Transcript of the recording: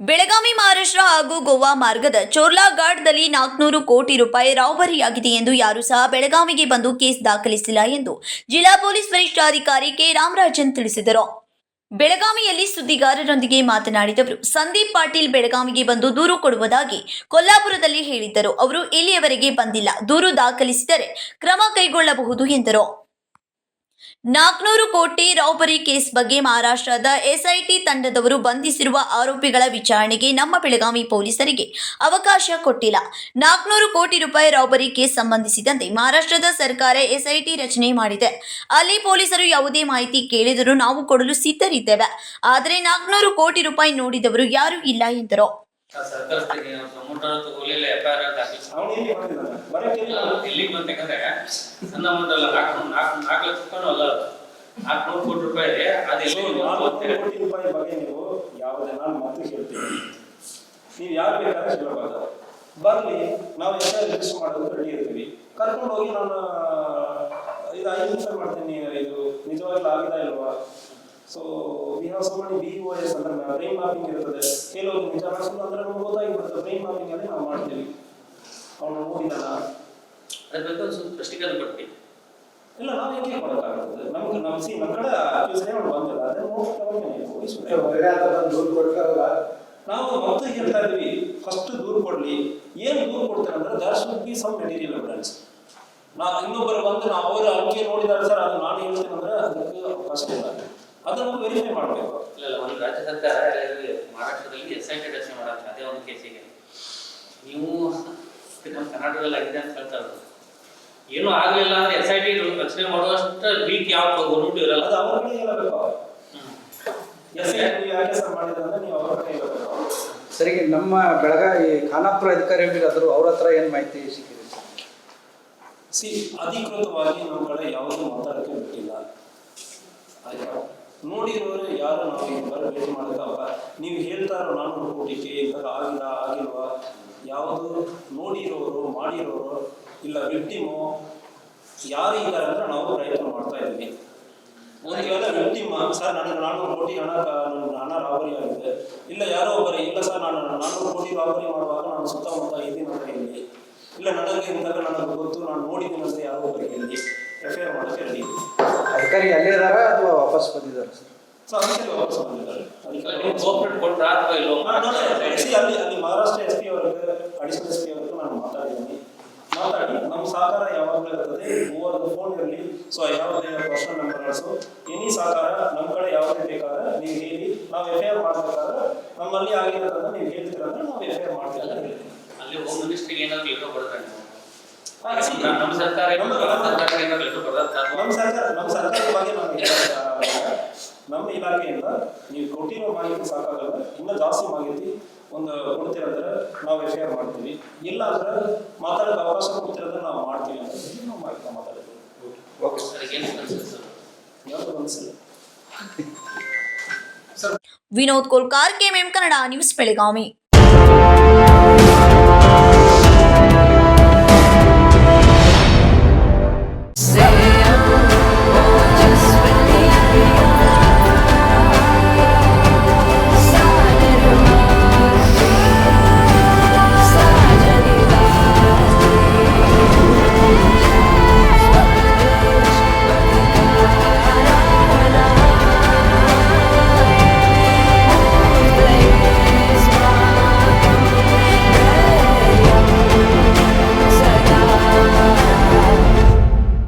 ಬೆಳಗಾವಿ, ಮಹಾರಾಷ್ಟ್ರ ಹಾಗೂ ಗೋವಾ ಮಾರ್ಗದ ಚೋರ್ಲಾಘಾಟ್ದಲ್ಲಿ ನಾಲ್ಕುನೂರು ಕೋಟಿ ರೂಪಾಯಿ ರಾಬರಿಯಾಗಿದೆ ಎಂದು ಯಾರೂ ಸಹ ಬೆಳಗಾವಿಗೆ ಬಂದು ಕೇಸ್ ದಾಖಲಿಸಿಲ್ಲ ಎಂದು ಜಿಲ್ಲಾ ಪೊಲೀಸ್ ವರಿಷ್ಠಾಧಿಕಾರಿ ಕೆ. ರಾಮರಾಜನ್ ತಿಳಿಸಿದರು. ಬೆಳಗಾವಿಯಲ್ಲಿ ಸುದ್ದಿಗಾರರೊಂದಿಗೆ ಮಾತನಾಡಿದವರು, ಸಂದೀಪ್ ಪಾಟೀಲ್ ಬೆಳಗಾವಿಗೆ ಬಂದು ದೂರು ಕೊಡುವುದಾಗಿ ಕೊಲ್ಲಾಪುರದಲ್ಲಿ ಹೇಳಿದ್ದರು. ಅವರು ಇಲ್ಲಿಯವರೆಗೆ ಬಂದಿಲ್ಲ. ದೂರು ದಾಖಲಿಸಿದರೆ ಕ್ರಮ ಕೈಗೊಳ್ಳಬಹುದು ಎಂದರು. ನಾಲ್ಕುನೂರು ಕೋಟಿ ರಾಬರಿ ಕೇಸ್ ಬಗ್ಗೆ ಮಹಾರಾಷ್ಟ್ರದ ಎಸ್ಐಟಿ ತಂಡದವರು ಬಂಧಿಸಿರುವ ಆರೋಪಿಗಳ ವಿಚಾರಣೆಗೆ ನಮ್ಮ ಬೆಳಗಾವಿ ಪೊಲೀಸರಿಗೆ ಅವಕಾಶ ಕೊಟ್ಟಿಲ್ಲ. ನಾಲ್ಕುನೂರು ಕೋಟಿ ರೂಪಾಯಿ ರಾಬರಿ ಕೇಸ್ ಸಂಬಂಧಿಸಿದಂತೆ ಮಹಾರಾಷ್ಟ್ರದ ಸರ್ಕಾರ ಎಸ್ಐಟಿ ರಚನೆ ಮಾಡಿದೆ. ಅಲ್ಲಿ ಪೊಲೀಸರು ಯಾವುದೇ ಮಾಹಿತಿ ಕೇಳಿದರೂ ನಾವು ಕೊಡಲು ಸಿದ್ಧರಿದ್ದೇವೆ. ಆದರೆ ನಾಲ್ಕುನೂರು ಕೋಟಿ ರೂಪಾಯಿ ನೋಡಿದವರು ಯಾರೂ ಇಲ್ಲ ಎಂದರು. ಪ್ರಮೋಟರ್ ಎಫ್ ಐ ಆರ್ ದಾಖಲಿಸಿ ಎಲ್ಲಿಗೆ ಯಾಕಂದ್ರೆ ಸಣ್ಣ ಅಮೌಂಟ್ ಅಲ್ಲ ನಾಲ್ಕು ನಾಲ್ಕು ನಾಲ್ಕು ಲಕ್ಷ ರೂಪಾಯಿ ಅಲ್ಲ ಅದು. ನಾಲ್ಕುನೂರು ಕೋಟಿ ರೂಪಾಯಿ ಇದೆ. ಅದು ಸೊ ಎಲ್ಲಿ ಕೋಟಿ ರೂಪಾಯಿ ಬಗ್ಗೆ ನೀವು ಯಾವುದೇ ನಾನು ಮತ್ತೆ ಹೇಳ್ತೀನಿ. ನೀವು ಯಾರು ಬೇಕಾದ್ರೆ ಹೇಳಬಾರ್ದು ಬರಲಿ ನಾವು ಎಲ್ಲ ರಿಜಿಸ್ಟರ್ ಮಾಡೋದು ರೆಡಿ ಇರ್ತೀವಿ. ಕರ್ಕೊಂಡು ಹೋಗಿ ನಾನು ಇದು ಐದು ನಿಮಿಷ ಮಾಡ್ತೀನಿ ಇದು we have so many B O S ಅಂದ್ರೆ ಬ್ರೈನ್ ಮ್ಯಾಪಿಂಗ್ ಇರ್ತದೆ ಕೆಲವು ನಿಜ ಸುಳ್ಳು ಅಂದ್ರೆ ನಮ್ಗೆ ಗೊತ್ತಾಗಿಬಿಡುತ್ತೆ ಬ್ರೈನ್ ಮ್ಯಾಪಿಂಗ್ ಅಲ್ಲಿ ನಾವು ಮಾಡ್ತೀವಿ ಅವನು ನೋಡಿದಾನ ಅದ್ರ ಬಗ್ಗೆ ಒಂದು ಸ್ವಲ್ಪ ಸ್ಪಷ್ಟೀಕರಣ ಕೊಡ್ತೀವಿ ಇಲ್ಲ ನಾವು ಹೇಗೆ ಕೊಡೋಕ್ಕಾಗ್ತದೆ ನಮ್ಗೆ ನಮ್ಮ ಸಿ ನಮ್ಮ ಕಡೆ ಅಕ್ಯೂಸೇ ಅವ್ನು ಬಂದಿಲ್ಲ. ಅದನ್ನ ನೋಡ್ಕೊಂಡು ನಾವು ಮತ್ತೆ ಹೇಳ್ತಾ ಇದೀವಿ ಫಸ್ಟ್ ದೂರು ಕೊಡ್ಲಿ. ಏನು ದೂರು ಕೊಡ್ತಾರೆ ಅಂದ್ರೆ there should be some material evidence ನಾ ಇನ್ನೊಬ್ಬರು ಬಂದು ನಾವು ಅವರ ಅಂಕೆ ನೋಡಿದಾರೆ ಸರ್ ಅದು ನಾನು ಹೇಳ್ತೀನಿ ಅಂದ್ರೆ ಅದಕ್ಕೆ ಅವಕಾಶ ಇಲ್ಲ. ಅದನ್ನು ವೆರಿಫೈ ಮಾಡಬೇಕು. ಇಲ್ಲ ಇಲ್ಲ ಒಂದು ರಾಜ್ಯ ಸರ್ಕಾರ ಮಹಾರಾಷ್ಟ್ರದಲ್ಲಿ ಎಸ್ ಐ ಟಿ ರಚನೆ ಮಾಡಕ್ಕೆ ಅದೇ ಒಂದು ಕೇಸಿಗೆ ನೀವು ನಮ್ಮ ಕರ್ನಾಟಕದಲ್ಲಿ ಆಗಿದೆ ಅಂತ ಹೇಳ್ತಾ ಇರೋದು. ಏನೂ ಆಗಲಿಲ್ಲ ಅಂದ್ರೆ ಎಸ್ ಐ ಟಿ ರಚನೆ ಮಾಡುವಷ್ಟು ವೀಕ್ ಯಾವ ಗೌರ್ಮೆಂಟ್ ಇರಲ್ಲ. ಅದು ಅವ್ರ ಕಡೆ ಹ್ಮ್. ಎಸ್ ನೀವು ಯಾಕೆ ಸರ್ ಮಾಡಿದ್ರೆ ಅಂದ್ರೆ ನೀವು ಅವ್ರ ಕಡೆ ಹೇಳಬೇಕು ಸರಿಗೆ ನಮ್ಮ ಬೆಳಗಾವಿ ಖಾನಾಪುರ ಅಧಿಕಾರಿಗಳಿಗಾದ್ರು ಅವ್ರ ಹತ್ರ ಏನು ಮಾಹಿತಿ ಸಿಕ್ಕಿದೆ ಸಿ ಅಧಿಕೃತವಾಗಿ ನಮ್ಮ ಕಡೆ ಯಾವುದೂ ಮಾತಾಡಕ್ಕೆ ಬಿಟ್ಟಿಲ್ಲ. ಆಯ್ತಾ ನೋಡಿರೋರು ಯಾರು ನಾವು ಇಬ್ಬರ ಭೇಟಿ ಮಾಡೋದಪ್ಪ ನೀವು ಹೇಳ್ತಾ ಇರೋ ನಾನ್ನೂರು ಕೋಟಿಗೆ ಇಂಥದ್ದು ಆಗಿಲ್ಲ ಆಗಿಲ್ವಾ ಯಾವುದು ನೋಡಿರೋರು ಮಾಡಿರೋರು ಇಲ್ಲ ವಿಕ್ಟಿಮು ಯಾರು ಇದ್ದಾರೆ ಅಂದ್ರೆ ನಾವು ಪ್ರಯತ್ನ ಮಾಡ್ತಾ ಇದ್ದೀವಿ ಒಂದು ವೇಳೆ ವಿಕ್ಟಿಮ್ ಸರ್ ನನಗೆ ನಾನ್ನೂರು ಕೋಟಿ ಹಣ ಕ- ನನ್ನ ಹಣ ರಾಬರಿ ಆಗಿದೆ ಇಲ್ಲ ಯಾರೋ ಒಬ್ಬರು ಇಲ್ಲ ಸರ್ ನಾನು ನಾನ್ನೂರು ಕೋಟಿ ರಾಬರಿ ಮಾಡುವಾಗ ನಾನು ಸುತ್ತಮುತ್ತ ಇದ್ದೀನಿ ಅಂದ್ರೆ ಇಲ್ಲಿ ಇಲ್ಲ ನನಗೆ ಇಂದಾಗ ನನಗೆ ಗೊತ್ತು ನಾನು ನೋಡಿದ್ದೀನಿ ಅಂದ್ರೆ ಯಾರೋ ಒಬ್ಬರಿಗೆ ಇಲ್ಲಿ ಎಫ್ ಐ ಆರ್ ರೆಡಿ ಅಧಿಕಾರಿ ಅಲ್ಲೇ ಇದಾರ ಅಥವಾ ವಾಪಸ್ ಬಂದಿದ್ದಾರೆ ಸರ್? ಸೊ ಅದಕ್ಕೆ ವಾಪಸ್ ಬಂದಿದ್ದಾರೆ. ಅಥವಾ ಇಲ್ಲೋ ನಾನು- ಅಲ್ಲಿ ಅಲ್ಲಿ ಮಹಾರಾಷ್ಟ್ರ ಎಸ್ ಪಿ ಅವರಿಗೆ ಅಡಿಷನಲ್ ಎಸ್ ಪಿ ಅವರಿಗೆ ನಾನು ಮಾತಾಡಿದ್ದೀನಿ. ಮಾತಾಡಿ ನಮ್ಮ ಸಹಕಾರ ಯಾವಾಗಲೂ ಇರ್ತದೆ? ಮೂವತ್ತು ಫೋನ್ ಇರಲಿ. ಸೊ ಯಾವುದೇ ಪರ್ಸನಲ್ ನಂಬರ್ಸು ಎನಿ ಸಹಕಾರ ನಮ್ಮ ಕಡೆ ಯಾವುದೇ ಬೇಕಾದ್ರೆ ನೀವು ಹೇಳಿ. ನಾವು ಎಫ್ ಐ ಆರ್ ಮಾಡಬೇಕಾದ್ರೆ ನಮ್ಮಲ್ಲಿ ಆಗಿರೋದನ್ನ ನೀವು ಹೇಳ್ತೀರಂದ್ರೆ ನಾವು ಎಫ್ ಐ ಆರ್ ಮಾಡ್ತೀವಿ ಅಂತ ಅಲ್ಲಿ ಹೋಮ್ ಮಿನಿಸ್ಟ್ರಿಗೆ ಏನಾದ್ರು ಲೆಟರ್ ನಮ್ಮ ನಮ್ಮ ಸರ್ಕಾರ ಏನು ನಮ್ಮ- ಸರ್ಕಾರ ನಮ್ಮ ಸರ್ಕಾರ ನಮ್ಮ ಸರ್ಕಾರದ ಬಗ್ಗೆ ನಮಗೆ ನಮ್ಮ ಇಲಾಖೆಯಿಂದ ನೀವು ಕೊಟ್ಟಿರೋ ಮಾಹಿತಿ ಸಾಕಾಗಲ್ಲ ಇನ್ನೂ ಜಾಸ್ತಿ ಮಾಹಿತಿ ಒಂದು ಕೊಡ್ತಿರಂದ್ರೆ ನಾವು ಎಫ್ ಐ ಆರ್ ಮಾಡ್ತೀವಿ. ಇಲ್ಲ ಅಂದ್ರೆ ಮಾತಾಡೋಕೆ ಅವಕಾಶ ಕೊಡ್ತಿರಂದ್ರೆ ನಾವು ಮಾಡ್ತೀವಿ ಅಂತ ನಾವು ಮಾಹಿತಿ ಮಾತಾಡಿದ್ವಿ. ಓಕೆ ಸರ್ ಏನು ಸರ್? ಯಾವುದು ಅನಿಸಿಲ್ಲ ವಿನೋದ್ ಕೋಲ್ಕಾರ್ ಕೆಎಂಎಂ ಕನ್ನಡ ನ್ಯೂಸ್ ಬೆಳಗಾವಿ.